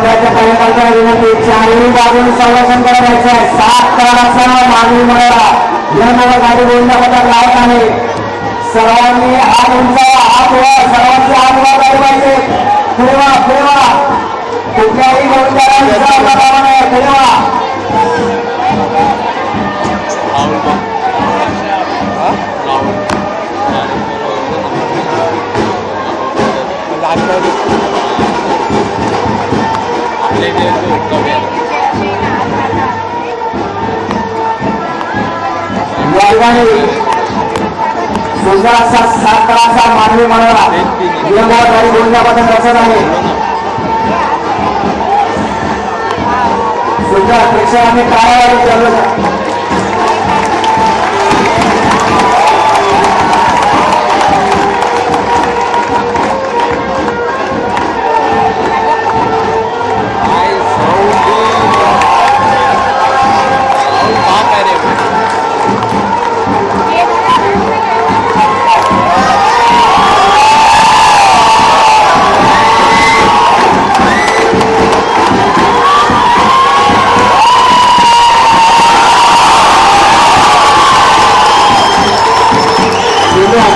मंडळाच्या कार्यकर्त्यांना विनंती चारही बाजून संरक्षण करायचं आहे. सात कराराचा मागणी मिळाला या मला गाडी बोलण्या लावत आहे. सर्वांनी हात उंचावा. हात वर सर्वांचे हात वर झाले पाहिजे. फिरवा फिरवा. कुठल्याही गोष्टीला विचार करावा नाही. फिरवा. या ठिकाणी सुंदर असा सात तळाचा मानवी मनाला नियमावर गाडी बोलण्याबद्दल रचत आहे. सुंदर प्रेक्षकांनी टाळ्यावर चालू